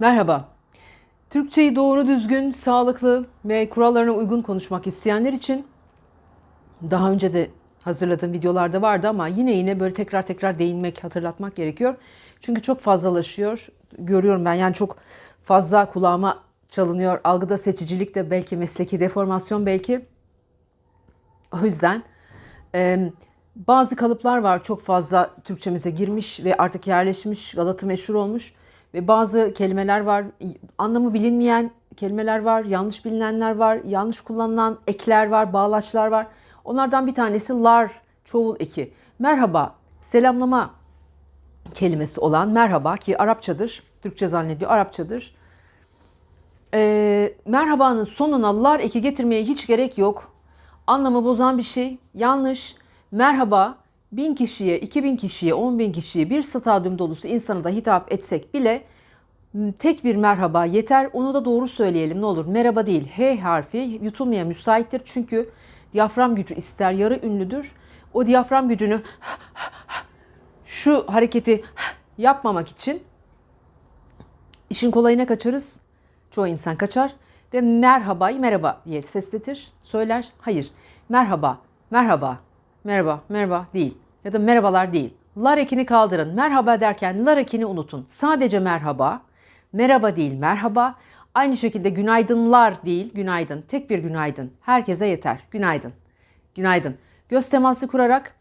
Merhaba. Türkçeyi doğru düzgün, sağlıklı ve kurallarına uygun konuşmak isteyenler için daha önce de hazırladığım videolarda vardı ama yine yine böyle tekrar tekrar değinmek, hatırlatmak gerekiyor. Çünkü çok fazlalaşıyor. Görüyorum ben yani çok fazla kulağıma çalınıyor. Algıda seçicilik de belki mesleki deformasyon belki. O yüzden e, bazı kalıplar var çok fazla Türkçemize girmiş ve artık yerleşmiş, Galatı meşhur olmuş. Ve bazı kelimeler var, anlamı bilinmeyen kelimeler var, yanlış bilinenler var, yanlış kullanılan ekler var, bağlaçlar var. Onlardan bir tanesi lar, çoğul eki. Merhaba, selamlama kelimesi olan merhaba ki Arapçadır, Türkçe zannediyor, Arapçadır. Ee, merhabanın sonuna lar eki getirmeye hiç gerek yok. Anlamı bozan bir şey, yanlış. Merhaba, bin kişiye, iki bin kişiye, on bin kişiye bir stadyum dolusu insana da hitap etsek bile tek bir merhaba yeter. Onu da doğru söyleyelim ne olur. Merhaba değil. H harfi yutulmaya müsaittir. Çünkü diyafram gücü ister yarı ünlüdür. O diyafram gücünü şu hareketi yapmamak için işin kolayına kaçarız. Çoğu insan kaçar ve merhabayı merhaba diye sesletir, söyler. Hayır, merhaba, merhaba, merhaba, merhaba değil. Ya da merhabalar değil. Lar ekini kaldırın. Merhaba derken lar ekini unutun. Sadece merhaba, merhaba değil merhaba. Aynı şekilde günaydınlar değil günaydın. Tek bir günaydın. Herkese yeter. Günaydın. Günaydın. Göz teması kurarak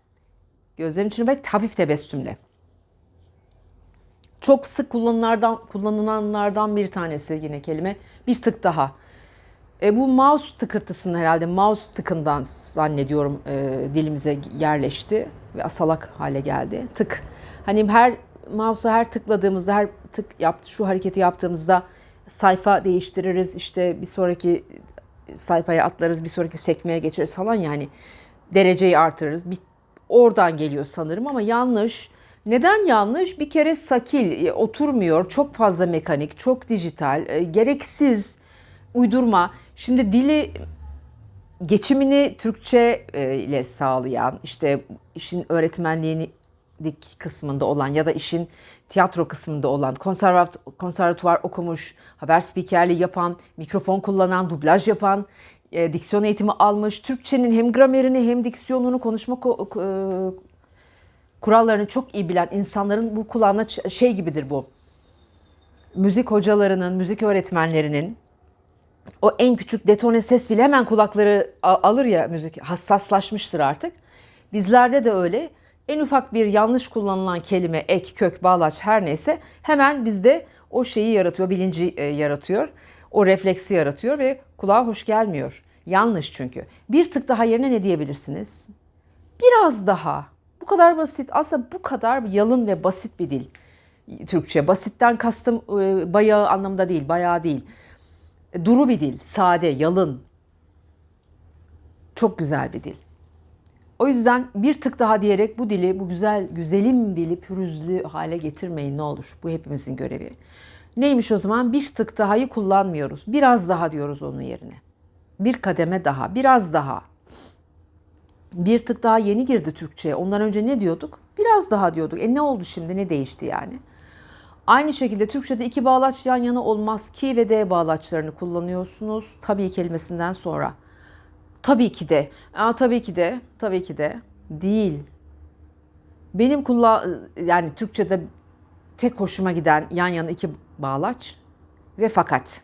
gözlerin içine bak hafif tebessümle. Çok sık kullanılanlardan, kullanılanlardan bir tanesi yine kelime. Bir tık daha. E, bu mouse tıkırtısının herhalde mouse tıkından zannediyorum e, dilimize yerleşti ve asalak hale geldi. Tık. Hani her mouse'a her tıkladığımızda, her tık yaptı, şu hareketi yaptığımızda sayfa değiştiririz. işte bir sonraki sayfaya atlarız, bir sonraki sekmeye geçeriz falan yani dereceyi artırırız. Bir, oradan geliyor sanırım ama yanlış. Neden yanlış? Bir kere sakil, e, oturmuyor. Çok fazla mekanik, çok dijital, e, gereksiz uydurma. Şimdi dili geçimini Türkçe e, ile sağlayan, işte işin öğretmenliğini kısmında olan ya da işin tiyatro kısmında olan, konservat konservatuvar okumuş, haber spikerliği yapan, mikrofon kullanan, dublaj yapan, e, diksiyon eğitimi almış, Türkçenin hem gramerini hem diksiyonunu, konuşma ko- e, kurallarını çok iyi bilen insanların bu kulağına şey gibidir bu. Müzik hocalarının, müzik öğretmenlerinin o en küçük detone ses bile hemen kulakları alır ya müzik hassaslaşmıştır artık. Bizlerde de öyle. En ufak bir yanlış kullanılan kelime, ek, kök, bağlaç her neyse hemen bizde o şeyi yaratıyor, bilinci e, yaratıyor. O refleksi yaratıyor ve kulağa hoş gelmiyor. Yanlış çünkü. Bir tık daha yerine ne diyebilirsiniz? Biraz daha. Bu kadar basit. Aslında bu kadar yalın ve basit bir dil. Türkçe. Basitten kastım e, bayağı anlamda değil, bayağı değil. Duru bir dil, sade, yalın. Çok güzel bir dil. O yüzden bir tık daha diyerek bu dili, bu güzel, güzelim dili pürüzlü hale getirmeyin ne olur. Bu hepimizin görevi. Neymiş o zaman? Bir tık daha'yı kullanmıyoruz. Biraz daha diyoruz onun yerine. Bir kademe daha, biraz daha. Bir tık daha yeni girdi Türkçe'ye. Ondan önce ne diyorduk? Biraz daha diyorduk. E ne oldu şimdi? Ne değişti yani? Aynı şekilde Türkçe'de iki bağlaç yan yana olmaz. Ki ve D bağlaçlarını kullanıyorsunuz. Tabii kelimesinden sonra. Tabii ki de. Aa, tabii ki de. Tabii ki de. Değil. Benim kullan yani Türkçe'de tek hoşuma giden yan yana iki bağlaç ve fakat.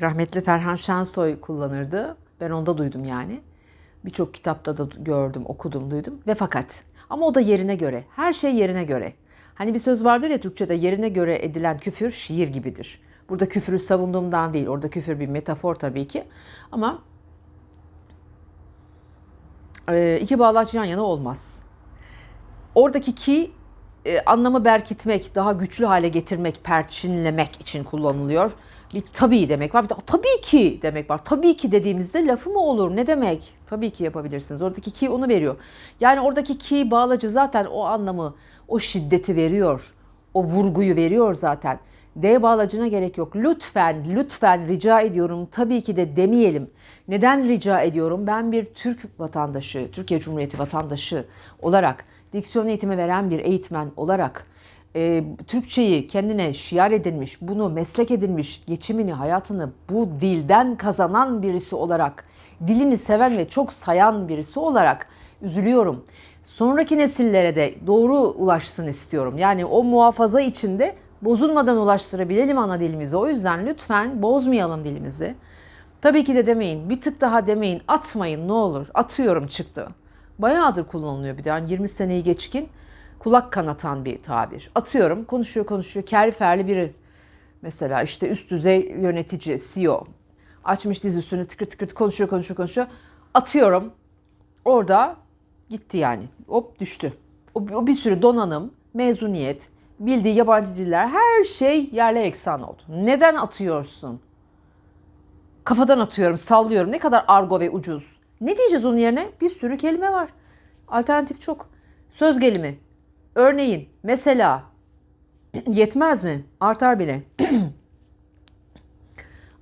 Rahmetli Ferhan Şensoy kullanırdı. Ben onda duydum yani. Birçok kitapta da gördüm, okudum, duydum ve fakat. Ama o da yerine göre. Her şey yerine göre. Hani bir söz vardır ya Türkçe'de yerine göre edilen küfür şiir gibidir. Burada küfürü savunduğumdan değil. Orada küfür bir metafor tabii ki. Ama e, iki bağlaç yan yana olmaz. Oradaki ki e, anlamı berkitmek, daha güçlü hale getirmek, perçinlemek için kullanılıyor. Bir tabii demek var. Bir de tabii ki demek var. Tabii ki dediğimizde lafı mı olur? Ne demek? Tabii ki yapabilirsiniz. Oradaki ki onu veriyor. Yani oradaki ki bağlacı zaten o anlamı, o şiddeti veriyor. O vurguyu veriyor zaten. D bağlacına gerek yok. Lütfen, lütfen rica ediyorum. Tabii ki de demeyelim. Neden rica ediyorum? Ben bir Türk vatandaşı, Türkiye Cumhuriyeti vatandaşı olarak, diksiyon eğitimi veren bir eğitmen olarak e, Türkçeyi kendine şiar edinmiş, bunu meslek edinmiş, geçimini, hayatını bu dilden kazanan birisi olarak, dilini seven ve çok sayan birisi olarak üzülüyorum. Sonraki nesillere de doğru ulaşsın istiyorum. Yani o muhafaza içinde bozulmadan ulaştırabilelim ana dilimizi. O yüzden lütfen bozmayalım dilimizi. Tabii ki de demeyin, bir tık daha demeyin, atmayın ne olur. Atıyorum çıktı. Bayağıdır kullanılıyor bir de. Yani 20 seneyi geçkin kulak kanatan bir tabir. Atıyorum, konuşuyor konuşuyor, kerli ferli biri. Mesela işte üst düzey yönetici, CEO. Açmış diz üstüne tıkır tıkır konuşuyor konuşuyor konuşuyor. Atıyorum. Orada gitti yani. Hop düştü. O, o bir sürü donanım, mezuniyet, bildiği yabancı diller her şey yerle eksan oldu. Neden atıyorsun? Kafadan atıyorum, sallıyorum. Ne kadar argo ve ucuz. Ne diyeceğiz onun yerine? Bir sürü kelime var. Alternatif çok. Söz gelimi. Örneğin, mesela yetmez mi? Artar bile.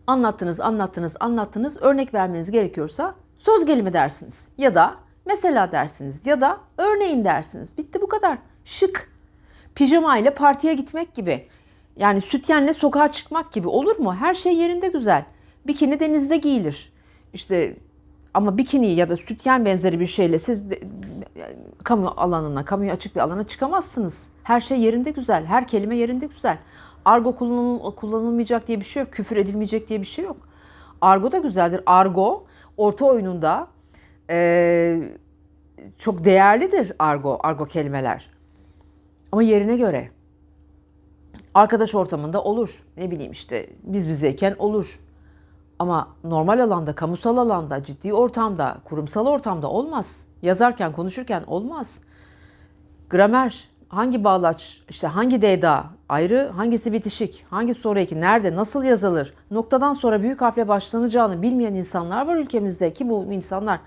anlattınız, anlattınız, anlattınız. Örnek vermeniz gerekiyorsa söz gelimi dersiniz. Ya da mesela dersiniz. Ya da örneğin dersiniz. Bitti bu kadar. Şık. Pijama ile partiye gitmek gibi. Yani sütyenle sokağa çıkmak gibi olur mu? Her şey yerinde güzel. Bikini denizde giyilir. İşte ama bikini ya da sütyen benzeri bir şeyle siz de, kamu alanına, kamuya açık bir alana çıkamazsınız. Her şey yerinde güzel, her kelime yerinde güzel. Argo kullanıl, kullanılmayacak diye bir şey yok, küfür edilmeyecek diye bir şey yok. Argo da güzeldir. Argo orta oyununda e, çok değerlidir argo, argo kelimeler. Ama yerine göre. Arkadaş ortamında olur. Ne bileyim işte biz bizeyken olur. Ama normal alanda, kamusal alanda, ciddi ortamda, kurumsal ortamda olmaz. Yazarken, konuşurken olmaz. Gramer, hangi bağlaç, işte hangi deda ayrı, hangisi bitişik, hangi soru eki, nerede, nasıl yazılır, noktadan sonra büyük harfle başlanacağını bilmeyen insanlar var ülkemizde ki bu insanlar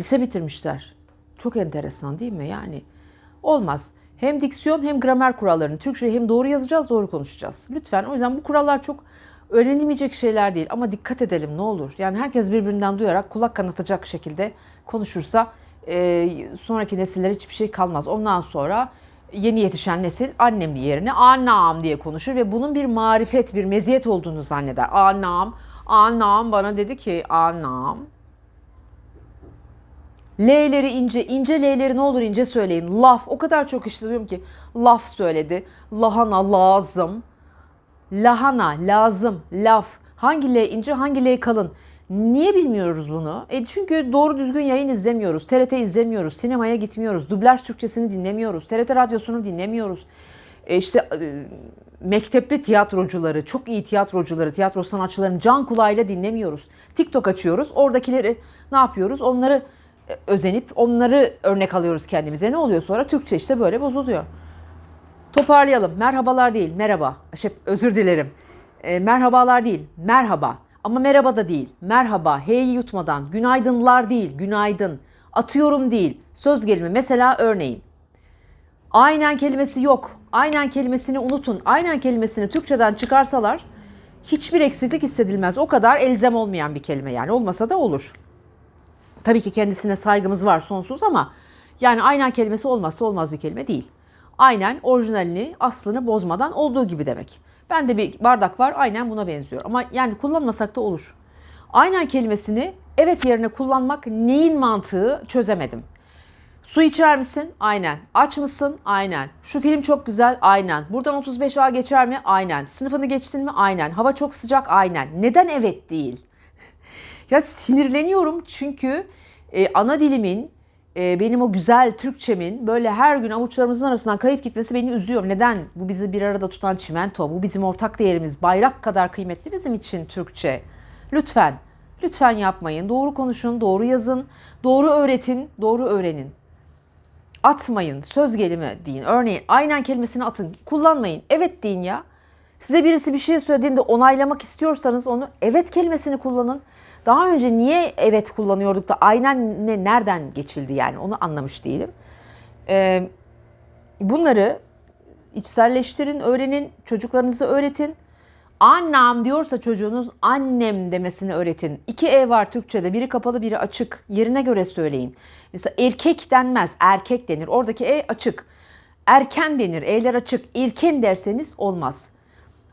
lise bitirmişler. Çok enteresan değil mi yani? Olmaz. Hem diksiyon hem gramer kurallarını Türkçe hem doğru yazacağız, doğru konuşacağız. Lütfen o yüzden bu kurallar çok öğrenilmeyecek şeyler değil ama dikkat edelim ne olur. Yani herkes birbirinden duyarak kulak kanatacak şekilde konuşursa e, sonraki nesiller hiçbir şey kalmaz. Ondan sonra yeni yetişen nesil annem yerine anam diye konuşur ve bunun bir marifet, bir meziyet olduğunu zanneder. Anam, anam bana dedi ki anam. L'leri ince, ince L'leri ne olur ince söyleyin. Laf, o kadar çok işliyorum ki laf söyledi. Lahana lazım. Lahana, lazım, laf. Hangi L ince, hangi L kalın? Niye bilmiyoruz bunu? E çünkü doğru düzgün yayın izlemiyoruz. TRT izlemiyoruz. Sinemaya gitmiyoruz. Dublaj Türkçesini dinlemiyoruz. TRT radyosunu dinlemiyoruz. E işte e, mektepli tiyatrocuları, çok iyi tiyatrocuları, tiyatro sanatçılarını can kulağıyla dinlemiyoruz. TikTok açıyoruz. Oradakileri ne yapıyoruz? Onları özenip onları örnek alıyoruz kendimize. Ne oluyor sonra? Türkçe işte böyle bozuluyor. Toparlayalım. Merhabalar değil, merhaba. Şey, özür dilerim. E, merhabalar değil, merhaba. Ama merhaba da değil. Merhaba, h'yi yutmadan. Günaydınlar değil, günaydın. Atıyorum değil. Söz gelimi mesela örneğin. Aynen kelimesi yok. Aynen kelimesini unutun. Aynen kelimesini Türkçeden çıkarsalar hiçbir eksiklik hissedilmez. O kadar elzem olmayan bir kelime yani. Olmasa da olur. Tabii ki kendisine saygımız var sonsuz ama yani aynen kelimesi olmazsa olmaz bir kelime değil. Aynen orijinalini, aslını bozmadan olduğu gibi demek. Ben de bir bardak var aynen buna benziyor. Ama yani kullanmasak da olur. Aynen kelimesini evet yerine kullanmak neyin mantığı çözemedim. Su içer misin? Aynen. Aç mısın? Aynen. Şu film çok güzel? Aynen. Buradan 35A geçer mi? Aynen. Sınıfını geçtin mi? Aynen. Hava çok sıcak? Aynen. Neden evet değil? Ya sinirleniyorum çünkü e, ana dilimin e, benim o güzel Türkçemin böyle her gün avuçlarımızın arasından kayıp gitmesi beni üzüyor. Neden? Bu bizi bir arada tutan çimento. Bu bizim ortak değerimiz. Bayrak kadar kıymetli bizim için Türkçe. Lütfen, lütfen yapmayın. Doğru konuşun, doğru yazın, doğru öğretin, doğru öğrenin. Atmayın, söz gelimi deyin. Örneğin aynen kelimesini atın. Kullanmayın. Evet deyin ya. Size birisi bir şey söylediğinde onaylamak istiyorsanız onu evet kelimesini kullanın. Daha önce niye evet kullanıyorduk da aynen ne nereden geçildi yani onu anlamış değilim. Ee, bunları içselleştirin, öğrenin, çocuklarınızı öğretin. Annem diyorsa çocuğunuz annem demesini öğretin. İki E var Türkçe'de. Biri kapalı biri açık. Yerine göre söyleyin. Mesela erkek denmez. Erkek denir. Oradaki E açık. Erken denir, E'ler açık. İrken derseniz olmaz.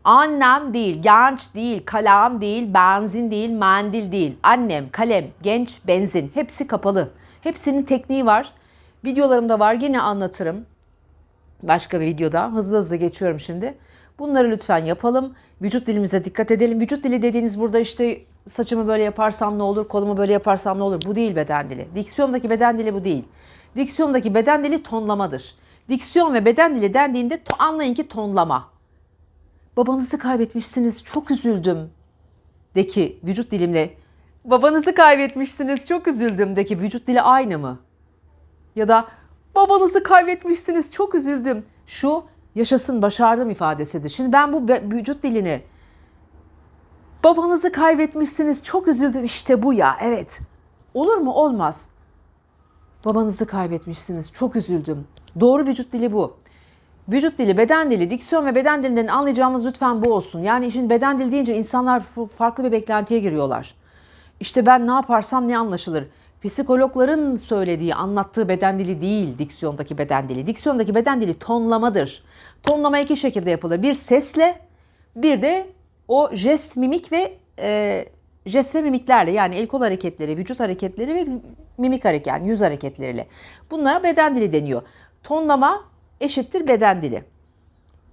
Annem değil, genç değil, kalam değil, benzin değil, mendil değil. Annem, kalem, genç, benzin. Hepsi kapalı. Hepsinin tekniği var. Videolarımda var. Yine anlatırım. Başka bir videoda. Hızlı hızlı geçiyorum şimdi. Bunları lütfen yapalım. Vücut dilimize dikkat edelim. Vücut dili dediğiniz burada işte saçımı böyle yaparsam ne olur, kolumu böyle yaparsam ne olur. Bu değil beden dili. Diksiyondaki beden dili bu değil. Diksiyondaki beden dili tonlamadır. Diksiyon ve beden dili dendiğinde anlayın ki tonlama. Babanızı kaybetmişsiniz, çok üzüldüm. De ki vücut dilimle babanızı kaybetmişsiniz, çok üzüldüm. De ki vücut dili aynı mı? Ya da babanızı kaybetmişsiniz, çok üzüldüm. Şu yaşasın başardım ifadesidir. Şimdi ben bu vücut dilini babanızı kaybetmişsiniz, çok üzüldüm. İşte bu ya, evet. Olur mu? Olmaz. Babanızı kaybetmişsiniz, çok üzüldüm. Doğru vücut dili bu. Vücut dili, beden dili, diksiyon ve beden dilinden anlayacağımız lütfen bu olsun. Yani işin beden dili deyince insanlar farklı bir beklentiye giriyorlar. İşte ben ne yaparsam ne anlaşılır. Psikologların söylediği, anlattığı beden dili değil diksiyondaki beden dili. Diksiyondaki beden dili tonlamadır. Tonlama iki şekilde yapılır. Bir sesle, bir de o jest, mimik ve e, jest ve mimiklerle yani el kol hareketleri, vücut hareketleri ve mimik hareket yani yüz hareketleriyle. Bunlara beden dili deniyor. Tonlama eşittir beden dili.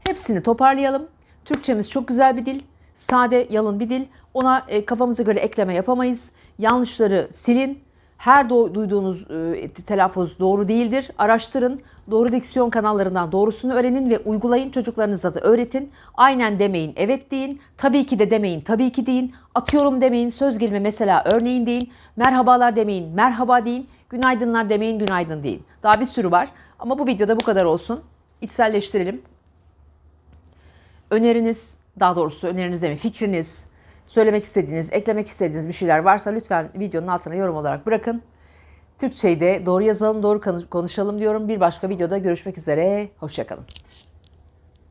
Hepsini toparlayalım. Türkçemiz çok güzel bir dil. Sade, yalın bir dil. Ona e, kafamıza göre ekleme yapamayız. Yanlışları silin. Her do- duyduğunuz e, telaffuz doğru değildir. Araştırın. Doğru diksiyon kanallarından doğrusunu öğrenin ve uygulayın. Çocuklarınıza da öğretin. Aynen demeyin, evet deyin. Tabii ki de demeyin, tabii ki deyin. Atıyorum demeyin, söz gelimi mesela örneğin deyin. Merhabalar demeyin, merhaba deyin. Günaydınlar demeyin, günaydın deyin. Daha bir sürü var. Ama bu videoda bu kadar olsun. İçselleştirelim öneriniz, daha doğrusu öneriniz değil mi, fikriniz, söylemek istediğiniz, eklemek istediğiniz bir şeyler varsa lütfen videonun altına yorum olarak bırakın. Türkçeyi de doğru yazalım, doğru konuşalım diyorum. Bir başka videoda görüşmek üzere. Hoşçakalın.